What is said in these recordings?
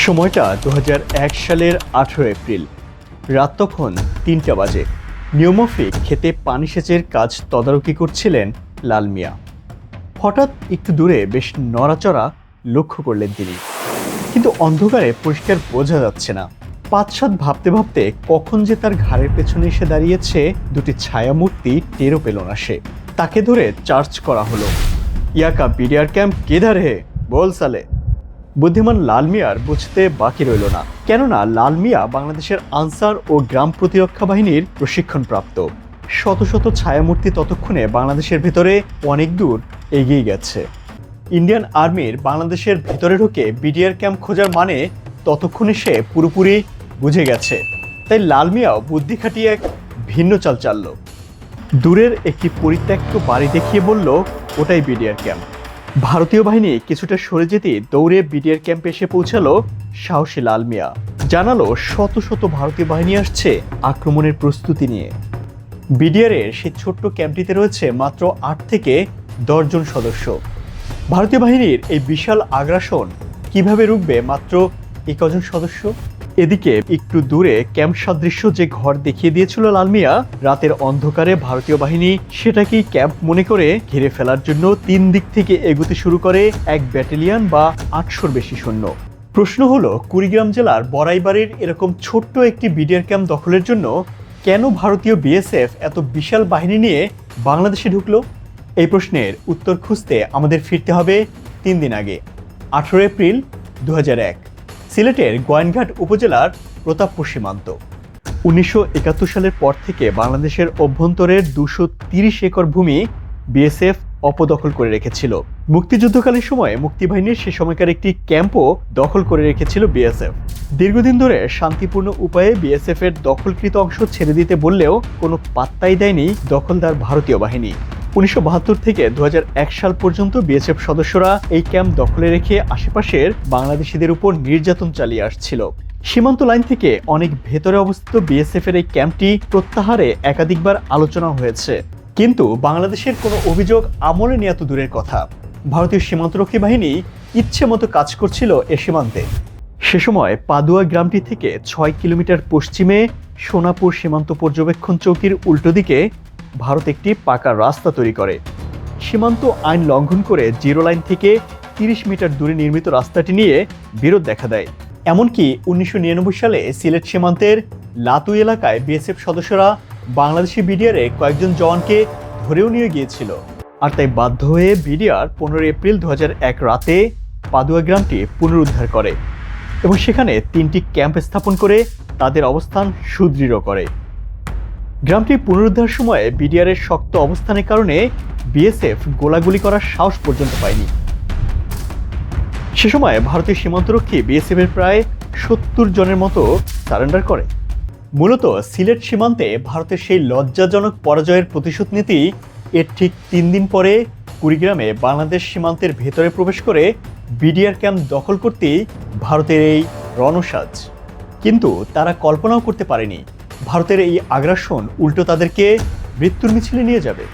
সময়টা দু হাজার এক সালের আঠেরো এপ্রিল। রাত তখন তিনটা বাজে। নিয়মফিক খেতে পানি সেচের কাজ তদারকি করছিলেন লাল মিয়া। হঠাৎ একটু দূরে বেশ নড়াচড়া লক্ষ্য করলেন তিনি। কিন্তু অন্ধকারে পরিষ্কার বোঝা যাচ্ছে না। পাঁচ সাত ভাবতে ভাবতে কখন যে তার ঘাড়ের পেছনে এসে দাঁড়িয়েছে, দুটি ছায়ামূর্তি টেরও পেল না সে। তাকে ধরে চার্জ করা হলো। ইয়াকা বিডিআর ক্যাম্প কেদার বল সালে। বুদ্ধিমান লাল মিয়ার বুঝতে বাকি রইল না। কেননা লাল মিয়া বাংলাদেশের আনসার ও গ্রাম প্রতিরক্ষা বাহিনীর প্রশিক্ষণপ্রাপ্ত। শত শত ছায়ামূর্তি ততক্ষণে বাংলাদেশের ভেতরে অনেক দূর এগিয়ে গেছে। ইন্ডিয়ান আর্মির বাংলাদেশের ভেতরে ঢুকে বিডিআর ক্যাম্প খোঁজার মানে ততক্ষণে সে পুরোপুরি বুঝে গেছে। তাই লাল মিয়াও বুদ্ধি খাটিয়ে এক ভিন্ন চাল চালল। দূরের একটি পরিত্যক্ত বাড়ি দেখিয়ে বলল, ওটাই বিডিআর ক্যাম্প। ভারতীয় বাহিনী কিছুটা সরে যেতে দৌড়ে বিডিআর ক্যাম্পে এসে পৌঁছালো সাহসী লাল মিয়া। জানালো শত শত ভারতীয় বাহিনী আসছে আক্রমণের প্রস্তুতি নিয়ে। বিডিআরের সেই ছোট্ট ক্যাম্পটিতে রয়েছে মাত্র আট থেকে দশজন সদস্য। ভারতীয় বাহিনীর এই বিশাল আগ্রাসন কীভাবে রুখবে মাত্র কজন সদস্য? এদিকে একটু দূরে ক্যাম্প সাদৃশ্য যে ঘর দেখিয়ে দিয়েছিল লালমিয়া, রাতের অন্ধকারে ভারতীয় বাহিনী সেটাকেই ক্যাম্প মনে করে ঘিরে ফেলার জন্য তিন দিক থেকে এগোতে শুরু করে এক ব্যাটালিয়ন বা আটশোর বেশি সৈন্য। প্রশ্ন হলো, কুড়িগ্রাম জেলার বড়াইবাড়ির এরকম ছোট্ট একটি বিডিআর ক্যাম্প দখলের জন্য কেন ভারতীয় বিএসএফ এত বিশাল বাহিনী নিয়ে বাংলাদেশে ঢুকলো? এই প্রশ্নের উত্তর খুঁজতে আমাদের ফিরতে হবে তিন দিন আগে আঠেরো এপ্রিল দু এক। সিলেটের গোয়াইনঘাট উপজেলার প্রতাপপুর সীমান্ত। উনিশশো একাত্তর সালের পর থেকে বাংলাদেশের অভ্যন্তরের দুশো তিরিশ একর ভূমি বিএসএফ অপদখল করে রেখেছিল। মুক্তিযুদ্ধকালীন সময়ে মুক্তিবাহিনীর সে সময়কার একটি ক্যাম্পও দখল করে রেখেছিল বিএসএফ। দীর্ঘদিন ধরে শান্তিপূর্ণ উপায়ে বিএসএফ এর দখলকৃত অংশ ছেড়ে দিতে বললেও কোনো পাত্তাই দেয়নি দখলদার ভারতীয় বাহিনী। উনিশশো বাহাত্তর থেকে দু সাল পর্যন্ত বিএসএফ সদস্যরা এই ক্যাম্প দখলে রেখে আশেপাশের বাংলাদেশিদের উপর নির্যাতন চালিয়ে আসছিল। সীমান্ত লাইন থেকে অনেক ভেতরে অবস্থিত বিএসএফ এর এই ক্যাম্পটি প্রত্যাহারে একাধিকবার আলোচনা হয়েছে। কিন্তু বাংলাদেশের কোনো অভিযোগ আমলে নেওয়া তো দূরের কথা। ভারতীয় সীমান্তরক্ষী বাহিনী ইচ্ছে মতো কাজ করছিল এ সীমান্তে। সে সময় পাদুয়া গ্রামটি থেকে ছয় কিলোমিটার পশ্চিমে সোনাপুর সীমান্ত পর্যবেক্ষণ চৌকির উল্টো দিকে ভারত একটি পাকা রাস্তা তৈরি করে। সীমান্ত আইন লঙ্ঘন করে জিরো লাইন থেকে তিরিশ মিটার দূরে নির্মিত রাস্তাটি নিয়ে বিরোধ দেখা দেয়। এমনকি উনিশশো নিরানব্বই সালে সিলেট সীমান্তের লাতু এলাকায় বিএসএফ সদস্যরা বাংলাদেশি বিডিআরে কয়েকজন জওয়ানকে ধরেও নিয়ে গিয়েছিল। আর তাই বাধ্য হয়ে বিডিআর পনেরোই এপ্রিল দু রাতে পাদুয়া গ্রামটি পুনরুদ্ধার করে এবং সেখানে তিনটি ক্যাম্প স্থাপন করে তাদের অবস্থান সুদৃঢ় করে। গ্রামটি পুনরুদ্ধার সময়ে বিডিআরের শক্ত অবস্থানের কারণে বিএসএফ গোলাগুলি করার সাহস পর্যন্ত পায়নি। সে সময় ভারতীয় সীমান্তরক্ষী বিএসএফ এর প্রায় সত্তর জনের মতো সারেন্ডার করে। মূলত সিলেট সীমান্তে ভারতের সেই লজ্জাজনক পরাজয়ের প্রতিশোধ নীতি এর ঠিক তিন দিন পরে কুড়িগ্রামে বাংলাদেশ সীমান্তের ভেতরে প্রবেশ করে বিডিআর ক্যাম্প দখল করতেই ভারতের এই রণসাজ। কিন্তু তারা কল্পনাও করতে পারেনি ভারতের এই আগ্রাসন উল্টো তাদেরকে মৃত্যুর মিছিলে নিয়ে যাবে।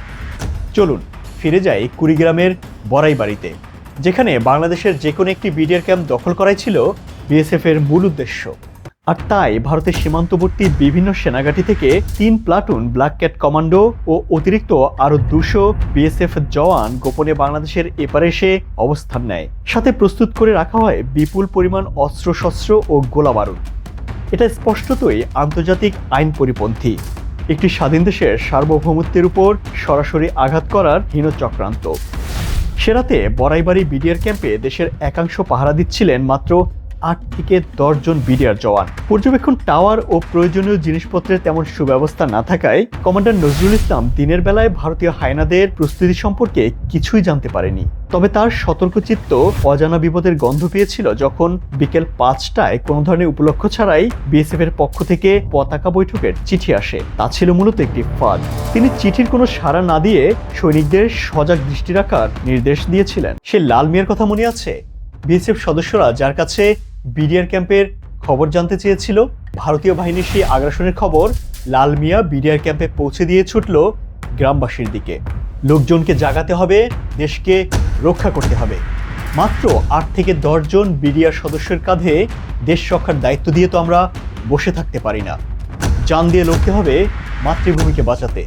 চলুন, ফিরে যাই কুড়িগ্রামের বড়াই বাড়িতে যেখানে বাংলাদেশের যে কোনো একটি বিডিআর ক্যাম্প দখল করাই ছিল বিএসএফ এর মূল উদ্দেশ্য। আর তাই ভারতের সীমান্তবর্তী বিভিন্ন সেনাঘাঁটি থেকে তিন প্লাটুন ব্ল্যাক ক্যাট কমান্ডো ও অতিরিক্ত আরও দুশো বিএসএফ জওয়ান গোপনে বাংলাদেশের এপারে এসে অবস্থান নেয়। সাথে প্রস্তুত করে রাখা হয় বিপুল পরিমাণ অস্ত্রশস্ত্র ও গোলাবারুদ। এটা স্পষ্টতই আন্তর্জাতিক আইন পরিপন্থী। একটি স্বাধীন দেশের সার্বভৌমত্বের উপর সরাসরি আঘাত করার হীন চক্রান্ত। সেরাতে বড়াইবাড়ি বিডিআর ক্যাম্পে দেশের একাংশ পাহারা দিচ্ছিলেন মাত্র আট থেকে জন বিডিআর জওয়ান। পর্যবেক্ষণ টাওয়ার ও প্রয়োজনীয় জিনিসপত্রের তেমন সুব্যবস্থা না থাকায় কমান্ডার নজরুল ইসলাম দিনের বেলায় ভারতীয় হায়নাদের প্রস্তুতি সম্পর্কে কিছুই জানতে পারেনি। তবে তার সতর্কচিত্ত অজানা বিপদের গন্ধ পেয়েছিল যখন বিকেল পাঁচটায় কোনো ধরনের উপলক্ষ ছাড়াই বিএসএফ এর পক্ষ থেকে পতাকা বৈঠকের চিঠি আসে। তা ছিল মূলত একটি ফাঁদ। তিনি চিঠির কোনো সাড়া না দিয়ে সৈনিকদের সজাগ দৃষ্টি রাখার নির্দেশ দিয়েছিলেন। সে লাল মিয়ার কথা মনে আছে? বিএসএফ সদস্যরা যার কাছে বিডিআর ক্যাম্পের খবর জানতে চেয়েছিল, ভারতীয় বাহিনীর সেই আগ্রাসনের খবর লাল মিয়া বিডিআর ক্যাম্পে পৌঁছে দিয়ে ছুটল গ্রামবাসীর দিকে। লোকজনকে জাগাতে হবে, দেশকে রক্ষা করতে হবে। মাত্র আট থেকে দশজন বিডিআর সদস্যের কাঁধে দেশ রক্ষার দায়িত্ব দিয়ে তো আমরা বসে থাকতে পারি না। জান দিয়ে লড়তে হবে মাতৃভূমিকে বাঁচাতে।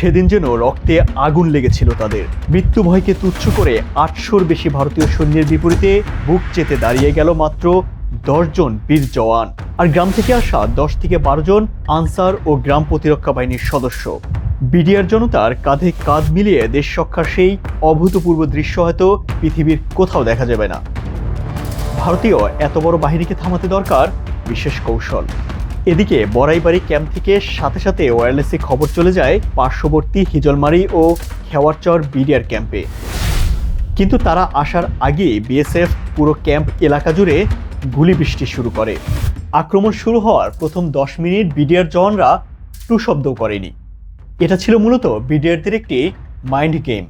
সেদিন যেন রক্তে আগুন লেগেছিল তাদের। মৃত্যু ভয়কে তুচ্ছ করে আটশোর বেশি ভারতীয় সৈন্যের বিপরীতে বুক চেতে দাঁড়িয়ে গেল মাত্র দশজন বীর জওয়ান। আর গ্রাম থেকে আসা দশ থেকে বারো জন আনসার ও গ্রাম প্রতিরক্ষা বাহিনীর সদস্য। বিডিআর জনতার কাঁধে কাঁধ মিলিয়ে দেশ রক্ষার সেই অভূতপূর্ব দৃশ্য হয়তো পৃথিবীর কোথাও দেখা যাবে না। ভারতীয় এত বড় বাহিনীকে থামাতে দরকার বিশেষ কৌশল। এদিকে বড়াইবাড়ি ক্যাম্প থেকে সাথে সাথে ওয়্যারলেসে খবর চলে যায় পার্শ্ববর্তী হিজলমারি ও খেওয়ারচর বিডিআর ক্যাম্পে। কিন্তু তারা আসার আগেই বিএসএফ পুরো ক্যাম্প এলাকা জুড়ে গুলি বৃষ্টি শুরু করে। আক্রমণ শুরু হওয়ার প্রথম দশ মিনিট বিডিআর জওয়ানরা টু শব্দও করেনি। এটা ছিল মূলত বিডিআরদের একটি মাইন্ড গেম।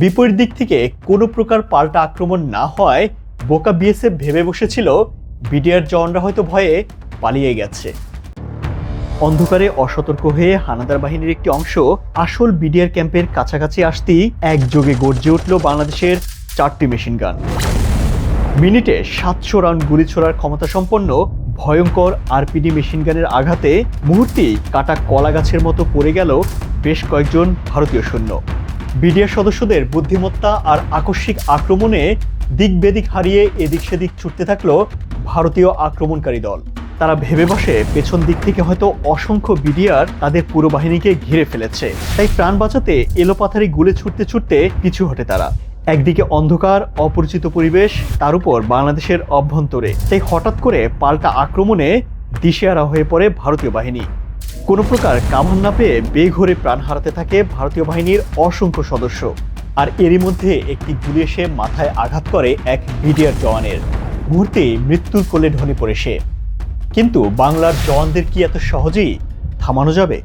বিপরীত দিক থেকে কোনো প্রকার পাল্টা আক্রমণ না হওয়ায় বোকা বিএসএফ ভেবে বসেছিল বিডিআর জওয়ানরা হয়তো ভয়ে পালিয়ে গেছে। অন্ধকারে অসতর্ক হয়ে হানাদার বাহিনীর একটি অংশ আসল বিডিআর ক্যাম্পের কাছাকাছি আসতেই একযোগে গর্জে উঠল বাংলাদেশের চারটি মেশিন গান। মিনিটে সাতশো রাউন্ড গুলি ছোড়ার ক্ষমতা সম্পন্ন ভয়ঙ্কর আরপিডি মেশিন গানের আঘাতে মুহূর্তেই কাটা কলা গাছের মতো পড়ে গেল বেশ কয়েকজন ভারতীয় সৈন্য। বিডিআর সদস্যদের বুদ্ধিমত্তা আর আকস্মিক আক্রমণে দিক বেদিক হারিয়ে এদিক সেদিক ছুটতে থাকল ভারতীয় আক্রমণকারী দল। তারা ভেবে বসে পেছন দিক থেকে হয়তো অসংখ্য বিডিআর তাদের পুরো বাহিনীকে ঘিরে ফেলেছে। তাই প্রাণ বাঁচাতে এলোপাথারি গুলে ছুটতে ছুটতে পিছু হটে তারা। একদিকে অন্ধকার, অপরিচিত পরিবেশ, তার উপর বাংলাদেশের অভ্যন্তরে। তাই হঠাৎ করে পাল্টা আক্রমণে দিশেহারা হয়ে পড়ে ভারতীয় বাহিনী। কোনো প্রকার কামান না পেয়ে বেঘরে প্রাণ হারাতে থাকে ভারতীয় বাহিনীর অসংখ্য সদস্য। আর এরই মধ্যে একটি গুলি এসে মাথায় আঘাত করে এক বিডিআর জওয়ানের। মুহূর্তেই মৃত্যুর কোলে ঢলে পড়ে সে। কিন্তু বাংলার জওয়ানদের কি এত সহজেই থামানো যাবে?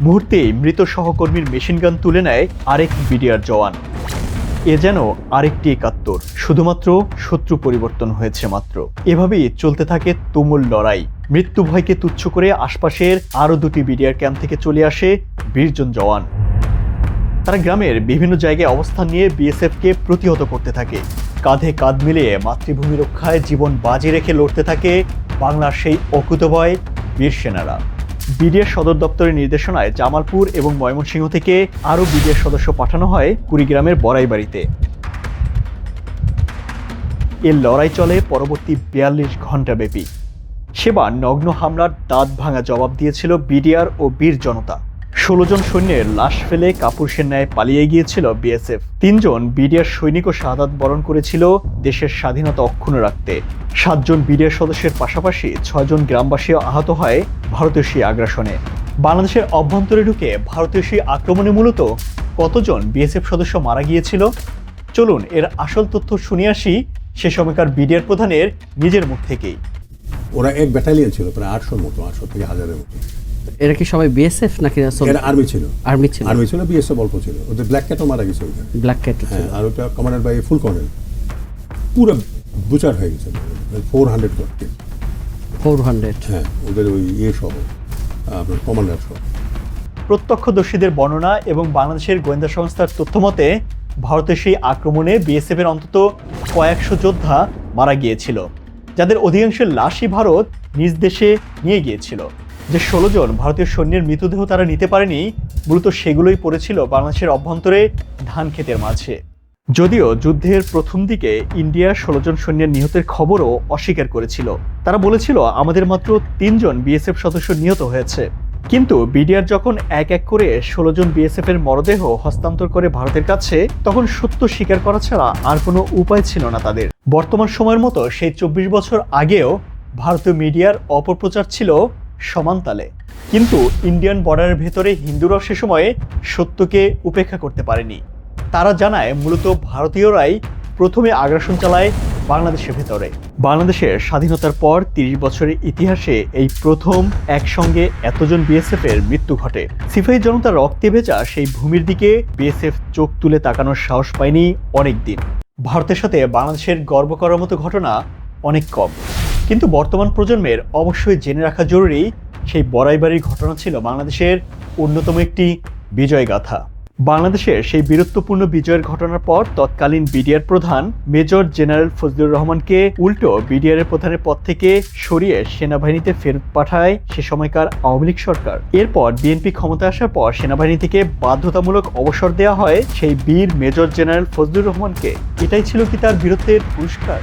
মুহূর্তে মৃত সহকর্মীর মেশিনগান তুলে নেয় আরেক বিডিআর জওয়ান। এ যেন আরেকটি একাত্তর, শুধুমাত্র শত্রু পরিবর্তন হয়েছে মাত্র। এভাবেই চলতে থাকে তুমুল লড়াই। মৃত্যু ভয়কে তুচ্ছ করে আশপাশের আরও দুটি বিডিআর ক্যাম্প থেকে চলে আসে বীরজন জওয়ান। তারা গ্রামের বিভিন্ন জায়গায় অবস্থান নিয়ে বিএসএফকে প্রতিহত করতে থাকে। কাঁধে কাঁধ মিলিয়ে মাতৃভূমি রক্ষায় জীবন বাজি রেখে লড়তে থাকে বাংলার সেই অকুতভয় বীর সেনারা। বিডিএর সদর দপ্তরের নির্দেশনায় জামালপুর এবং ময়মনসিংহ থেকে আরও বিডিএর সদস্য পাঠানো হয় কুড়িগ্রামের বড়াই বাড়িতে এর লড়াই চলে পরবর্তী বিয়াল্লিশ ঘণ্টা ব্যাপী সেবার নগ্ন হামলার দাঁত ভাঙা জবাব দিয়েছিল বিডিআর ও বীর জনতা। ষোলো জন সৈন্যের লাশ ফেলে কাপুরুষের ন্যায় পালিয়ে গিয়েছিল বিএসএফ। তিনজন বিডিআর সৈনিক ও শাহাদাত বরণ করেছিল দেশের স্বাধীনতা অক্ষুণ্ণ রাখতে। সাতজন বিডিআর সদস্যের পাশাপাশি ছয়জন গ্রামবাসীও আহত হয় ভারতীয় সেই আগ্রাসনে। বাংলাদেশের অভ্যন্তরে ঢুকে ভারতীয় সেই আক্রমণে মূলত কতজন বিএসএফ সদস্য মারা গিয়েছিল? চলুন এর আসল তথ্য শুনে আসি সে সময়কার বিডিআর প্রধানের নিজের মুখ থেকেই। ওরা এক ব্যাটালিয়ন ছিল, প্রায় আটশোর মতো, আটশো থেকে হাজারের মতো। এরা কি সবাই বিএসএফ নাকি এরা আর্মি ছিল। আর্মি ছিল। আর্মি ছিল বিএসএফ অল্প ছিল। ওদের ব্ল্যাক ক্যাটও মারা গেছে ওইখানে ব্ল্যাক ক্যাট হ্যাঁ আর ওটা কমান্ডার বাই ফুল কর্নেল পুরো বুচার হয়ে গেছে। ফোর হান্ড্রেড ফোর হান্ড্রেড হ্যাঁ ওদের ওই ইয়ে সহ আপনার কমান্ডার সহ। প্রত্যক্ষদর্শীদের বর্ণনা এবং বাংলাদেশের গোয়েন্দা সংস্থার তথ্য মতে ভারতের সেই আক্রমণে বিএসএফ এর অন্তত কয়েকশো যোদ্ধা মারা গিয়েছিল যাদের অধিকাংশের লাশই ভারত নিজ দেশে নিয়ে গিয়েছিল। যে ষোলো জন ভারতীয় সৈন্যের মৃতদেহ তারা নিতে পারেনি, মূলত সেগুলোই পড়েছিল বাংলাদেশের অভ্যন্তরে ধান ক্ষেতের মাঝে। যদিও যুদ্ধের প্রথম দিকে ইন্ডিয়ার ষোলো জন সৈন্যের নিহতের খবরও অস্বীকার করেছিল। তারা বলেছিল, আমাদের মাত্র তিনজন বিএসএফ সদস্য নিহত হয়েছে। কিন্তু বিডিআর যখন এক এক করে ষোলো জন বিএসএফ এর মরদেহ হস্তান্তর করে ভারতের কাছে, তখন সত্য স্বীকার করা ছাড়া আর কোনো উপায় ছিল না তাদের। বর্তমান সময়ের মতো সেই চব্বিশ বছর আগেও ভারতীয় মিডিয়ার অপপ্রচার ছিল সমানতালে কিন্তু ইন্ডিয়ান বর্ডারের ভেতরে হিন্দুরাও সে সময়ে সত্যকে উপেক্ষা করতে পারেনি। তারা জানায় মূলত ভারতীয়রাই প্রথমে আগ্রাসন চালায় বাংলাদেশের ভেতরে। বাংলাদেশের স্বাধীনতার পর তিরিশ বছরের ইতিহাসে এই প্রথম একসঙ্গে এতজন বিএসএফ এর মৃত্যু ঘটে। সিপাহী জনতার রক্তে ভেজা সেই ভূমির দিকে বিএসএফ চোখ তুলে তাকানোর সাহস পায়নি অনেক দিন ভারতের সাথে বাংলাদেশের গর্ব করার মতো ঘটনা অনেক কম। কিন্তু বর্তমান প্রজন্মের অবশ্যই জেনে রাখা জরুরি, সেই বড়াইবাড়ির ঘটনা ছিল বাংলাদেশের অন্যতম একটি বিজয় গাথা। বাংলাদেশের সেই বীরত্বপূর্ণ বিজয়ের ঘটনার পর তৎকালীন বিডিআর প্রধান মেজর জেনারেল ফজলুর রহমানকে উল্টো বিডিআর এর প্রধানের পদ থেকে সরিয়ে সেনাবাহিনীতে ফেরত পাঠায় সে সময়কার আওয়ামী লীগ সরকার। এরপর বিএনপি ক্ষমতা আসার পর সেনাবাহিনী থেকে বাধ্যতামূলক অবসর দেওয়া হয় সেই বীর মেজর জেনারেল ফজলুর রহমানকে। এটাই ছিল কি তার বীরত্বের পুরস্কার?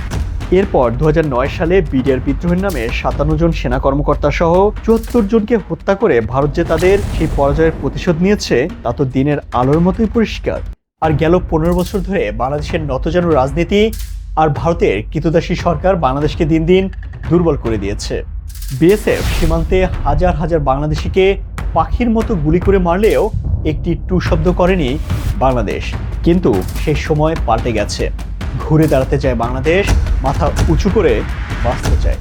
এরপর দু হাজার নয় সালে বিডিআর বিদ্রোহের নামে সাতান্ন জন সেনা কর্মকর্তা সহ চুয়াত্তর জনকে হত্যা করে ভারত যে তাদের সেই পরাজয়ের প্রতিশোধ নিয়েছে, তা তো দিনের আলোর মতোই পরিষ্কার। আর গেল পনেরো বছর ধরে বাংলাদেশের নতজানু রাজনীতি আর ভারতের কৃতদাসী সরকার বাংলাদেশকে দিন দিন দুর্বল করে দিয়েছে। বিএসএফ সীমান্তে হাজার হাজার বাংলাদেশিকে পাখির মতো গুলি করে মারলেও একটি টু শব্দ করেনি বাংলাদেশ। কিন্তু সেই সময় পাল্টে গেছে। ঘুরে দাঁড়াতে চায় বাংলাদেশ মাথা উঁচু করে বাঁচতে চায়।